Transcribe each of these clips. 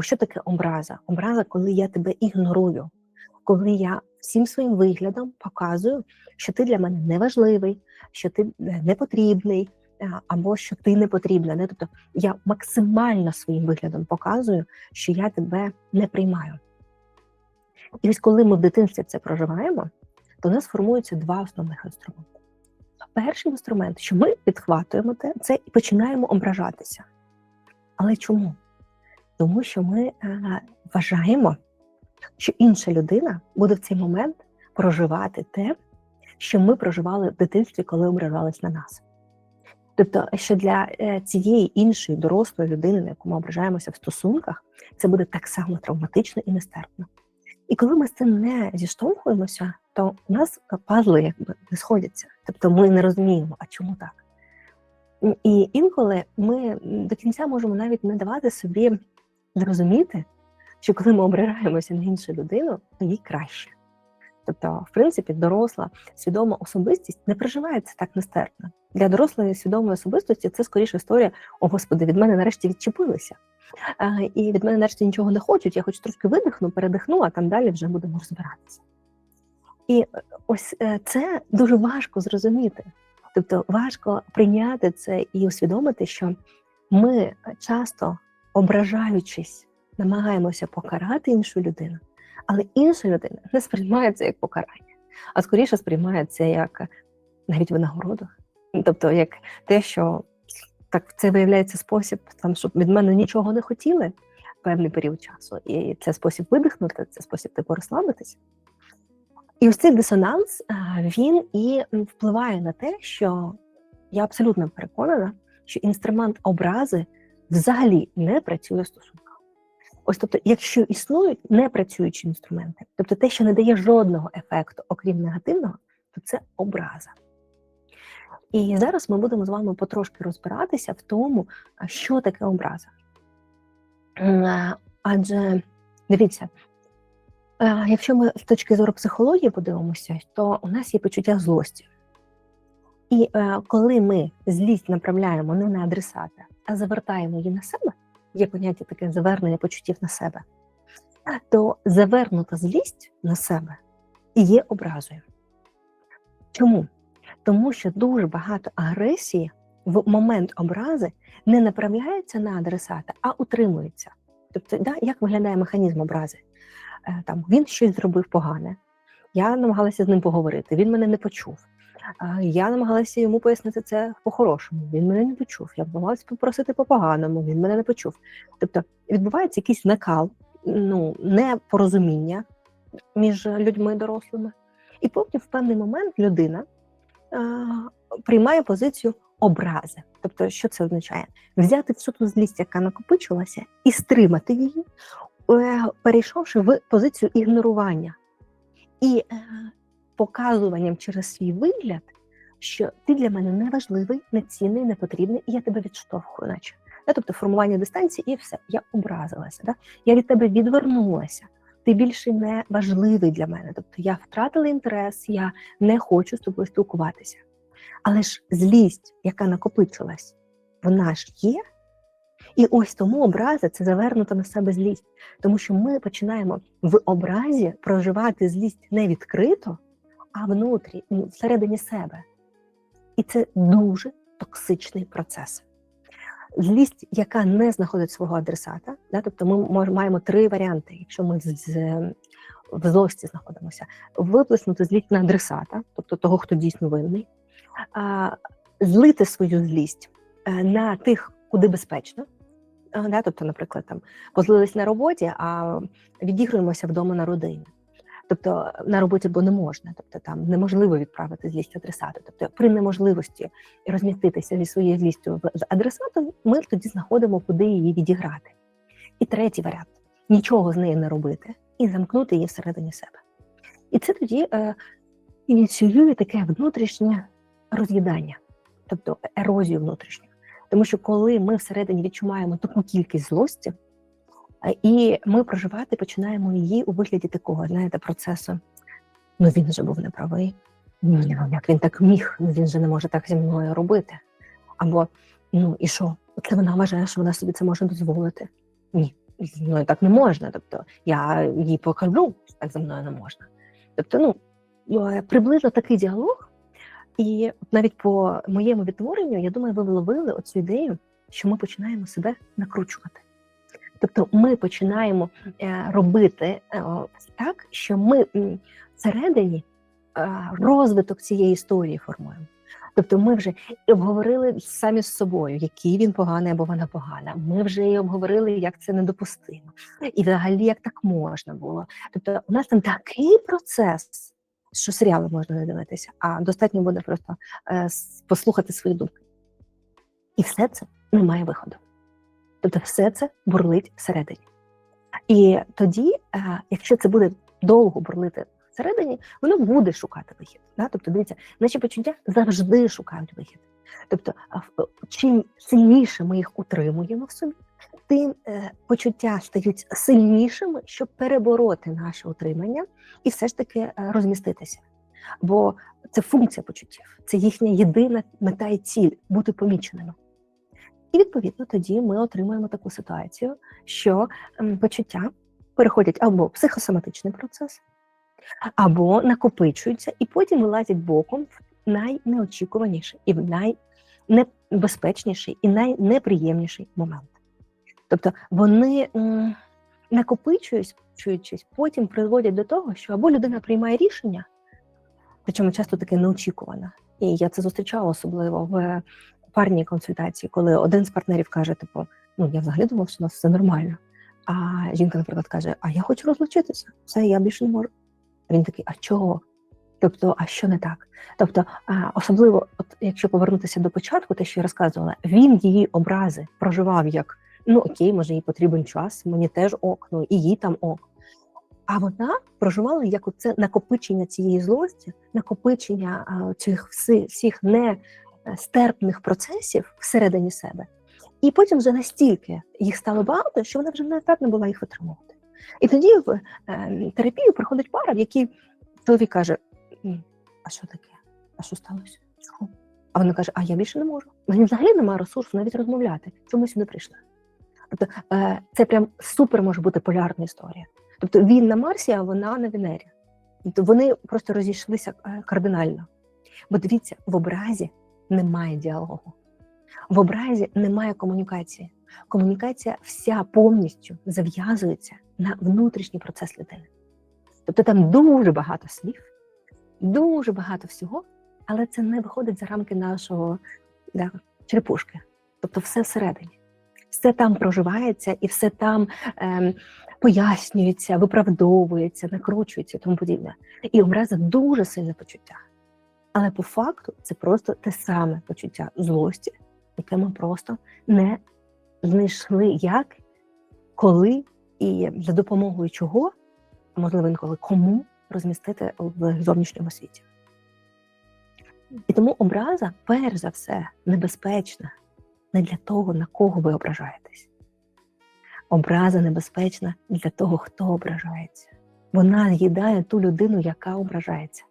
Бо що таке образа? Образа, коли я тебе ігнорую, коли я всім своїм виглядом показую, що ти для мене неважливий, що ти е, не потрібний, е, або що ти не потрібна. Тобто я максимально своїм виглядом показую, що я тебе не приймаю. І ось коли ми в дитинстві це проживаємо, то у нас формуються два основних інструменти. Перший інструмент, що ми підхватуємо те, це і починаємо ображатися. Але чому? Тому що ми е, вважаємо, що інша людина буде в цей момент проживати те, що ми проживали в дитинстві, коли ображались на нас. Тобто, що для е, цієї іншої дорослої людини, на яку ми ображаємося в стосунках, це буде так само травматично і нестерпно. І коли ми з цим не зіштовхуємося, то у нас пазли якби не сходяться. Тобто ми не розуміємо, а чому так. І інколи ми до кінця можемо навіть не давати собі зрозуміти, що коли ми ображаємося на іншу людину, то їй краще. Тобто, в принципі, доросла свідома особистість не проживається так нестерпно. Для дорослої свідомої особистості це скоріше історія: о Господи, від мене нарешті відчепилися. І від мене нарешті нічого не хочуть. Я хоч трошки видихну, передихну, а там далі вже будемо розбиратися. І е, ось е, це дуже важко зрозуміти. Тобто важко прийняти це і усвідомити, що ми часто, ображаючись, намагаємося покарати іншу людину, але інша людина не сприймає це як покарання, а скоріше сприймає це як навіть винагороду. Тобто, як те, що так це виявляється спосіб, там, щоб від мене нічого не хотіли певний період часу. І це спосіб видихнути, це спосіб типу розслабитися. І ось цей дисонанс він і впливає на те, що я абсолютно переконана, що інструмент образи взагалі не працює в стосунках. Ось тобто, якщо існують непрацюючі інструменти, тобто те, що не дає жодного ефекту, окрім негативного, то це образа. І зараз ми будемо з вами потрошки розбиратися в тому, що таке образа. Адже дивіться, якщо ми з точки зору психології подивимося, то у нас є почуття злості. І коли ми злість направляємо не на адресата, а завертаємо її на себе, є поняття таке завернення почуттів на себе, то завернута злість на себе є образою. Чому? Тому що дуже багато агресії в момент образи не направляється на адресата, а утримується. Тобто, да, як виглядає механізм образи? Е, там Він щось зробив погане, я намагалася з ним поговорити, він мене не почув. Я намагалася йому пояснити це по-хорошому, він мене не почув. Я намагалася попросити по-поганому, він мене не почув. Тобто відбувається якийсь накал, ну, непорозуміння між людьми дорослими. І потім в певний момент людина приймає позицію образи. Тобто, що це означає? Взяти всю ту злість, яка накопичилася, і стримати її, е, перейшовши в позицію ігнорування і е, показуванням через свій вигляд, що ти для мене не важливий, не цінний, не потрібний, і я тебе відштовхую, наче. Тобто формування дистанції і все, я образилася. Да? Я від тебе відвернулася ти більше не важливий для мене. Тобто я втратила інтерес, я не хочу з тобою спілкуватися. Але ж злість, яка накопичилась, вона ж є. І ось тому образа це завернута на себе злість, тому що ми починаємо в образі проживати злість не відкрито, а внутрі, всередині себе. І це дуже токсичний процес злість, яка не знаходить свого адресата, да, тобто ми маємо три варіанти, якщо ми з, в злості знаходимося, виплеснути злість на адресата, тобто того, хто дійсно винний, а, злити свою злість е, на тих, куди безпечно. Да, Тобто, наприклад, там позлились на роботі, а відігруємося вдома на родині. Тобто на роботі бо не можна, тобто там неможливо відправити злість адресату. Тобто, при неможливості розміститися зі своєю злістю з адресатом, ми тоді знаходимо, куди її відіграти. І третій варіант нічого з нею не робити і замкнути її всередині себе. І це тоді е, ініціює таке внутрішнє роз'їдання, тобто ерозію внутрішню. Тому що коли ми всередині відчуваємо таку кількість злості. І ми проживати починаємо її у вигляді такого, знаєте, процесу. Ну він же був неправий. Ні, ну як він так міг, ну він же не може так зі мною робити. Або ну і що? Це вона вважає, що вона собі це може дозволити. Ні, зі мною так не можна. Тобто я її покажу, що так за мною не можна. Тобто, ну е, приблизно такий діалог, і навіть по моєму відтворенню, я думаю, ви вловили оцю ідею, що ми починаємо себе накручувати. Тобто ми починаємо е, робити е, так, що ми всередині е, розвиток цієї історії формуємо. Тобто ми вже обговорили самі з собою, який він поганий або вона погана. Ми вже і обговорили, як це недопустимо, і взагалі як так можна було. Тобто, у нас там такий процес, що серіали можна не дивитися, а достатньо буде просто е, послухати свої думки. І все це не має виходу. Тобто, все це бурлить всередині. І тоді, е, якщо це буде довго бурлити всередині, воно буде шукати вихід. Тобто, дивіться, наші почуття завжди шукають вихід. Тобто, чим сильніше ми їх утримуємо в собі, тим е, почуття стають сильнішими, щоб перебороти наше утримання і все ж таки е, розміститися. Бо це функція почуттів, це їхня єдина мета і ціль бути поміченими. І відповідно тоді ми отримуємо таку ситуацію, що почуття переходять або в психосоматичний процес, або накопичуються, і потім вилазять боком в найнеочікуваніший і в найнебезпечніший і найнеприємніший момент. Тобто вони накопичуючись, потім призводять до того, що або людина приймає рішення, причому часто таке неочікуване. І я це зустрічала особливо в парній консультації, коли один з партнерів каже: типу, ну я взагалі думав, що у нас все нормально. А жінка, наприклад, каже: А я хочу розлучитися, все, я більше не можу. Він такий, а чого? Тобто, а що не так? Тобто, а, особливо, от якщо повернутися до початку, те, що я розказувала, він її образи проживав як ну окей, може, їй потрібен час, мені теж ок, ну і їй там ок. А вона проживала як оце накопичення цієї злості, накопичення а, цих всі, всіх нестерпних процесів всередині себе. І потім вже настільки їх стало багато, що вона вже не здатна була їх витримувати. І тоді в е, терапію приходить пара, в якій чоловік каже: А що таке? А що сталося? А вона каже: А я більше не можу. Мені взагалі немає ресурсу навіть розмовляти. Чому сюди прийшла? Тобто е, це прям супер може бути полярна історія. Тобто він на Марсі, а вона на Венері. Тобто вони просто розійшлися е, кардинально. Бо дивіться, в образі немає діалогу, в образі немає комунікації. Комунікація вся повністю зав'язується на внутрішній процес людини. Тобто там дуже багато слів, дуже багато всього, але це не виходить за рамки нашого да, черепушки. Тобто все всередині. Все там проживається і все там ем, пояснюється, виправдовується, накручується і тому подібне. І образа дуже сильне почуття. Але по факту це просто те саме почуття злості, яке ми просто не знайшли як, коли і за допомогою чого, можливо інколи кому розмістити в зовнішньому світі. І тому образа, перш за все, небезпечна не для того, на кого ви ображаєтесь. Образа небезпечна для того, хто ображається. Вона з'їдає ту людину, яка ображається.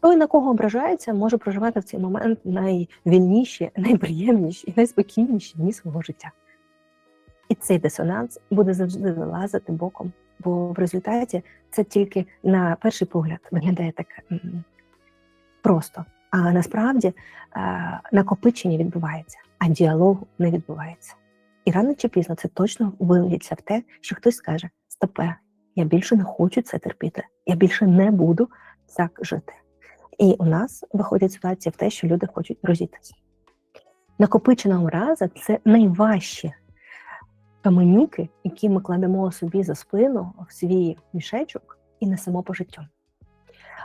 Той, на кого ображається, може проживати в цей момент найвільніші, найприємніші і найспокійніші дні свого життя. І цей дисонанс буде завжди вилазити боком, бо в результаті це тільки на перший погляд виглядає так просто. А насправді е, накопичення відбувається, а діалогу не відбувається. І рано чи пізно це точно виліться в те, що хтось скаже: Стопе, я більше не хочу це терпіти, я більше не буду так жити. І у нас виходить ситуація в те, що люди хочуть розійтися. Накопичена образа це найважчі каменюки, які ми кладемо собі за спину в свій мішечок і несемо по життю.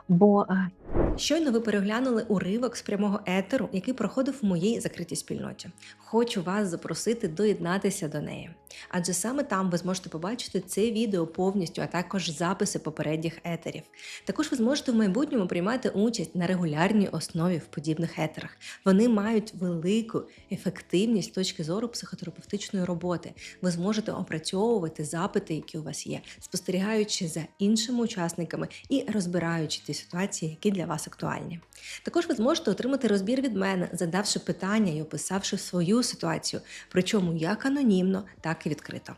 Бо е, Щойно ви переглянули уривок з прямого етеру, який проходив в моїй закритій спільноті. Хочу вас запросити доєднатися до неї, адже саме там ви зможете побачити це відео повністю, а також записи попередніх етерів. Також ви зможете в майбутньому приймати участь на регулярній основі в подібних етерах. Вони мають велику ефективність з точки зору психотерапевтичної роботи. Ви зможете опрацьовувати запити, які у вас є, спостерігаючи за іншими учасниками і розбираючи ті ситуації, які для вас актуальні. Також ви зможете отримати розбір від мене, задавши питання і описавши свою ситуацію, причому як анонімно, так і відкрито.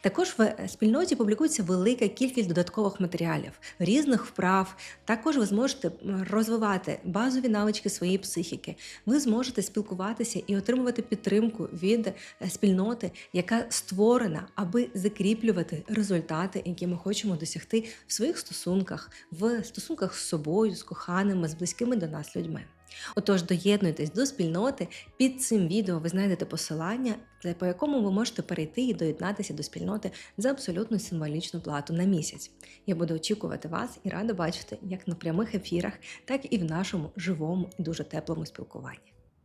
Також в е, спільноті публікується велика кількість додаткових матеріалів, різних вправ. Також ви зможете розвивати базові навички своєї психіки. Ви зможете спілкуватися і отримувати підтримку від е, спільноти, яка створена, аби закріплювати результати, які ми хочемо досягти в своїх стосунках, в стосунках з собою, з коханими, з близькими до нас людьми. Отож, доєднуйтесь до спільноти. Під цим відео ви знайдете посилання, по якому ви можете перейти і доєднатися до спільноти за абсолютно символічну плату на місяць. Я буду очікувати вас і рада бачити як на прямих ефірах, так і в нашому живому і дуже теплому спілкуванні.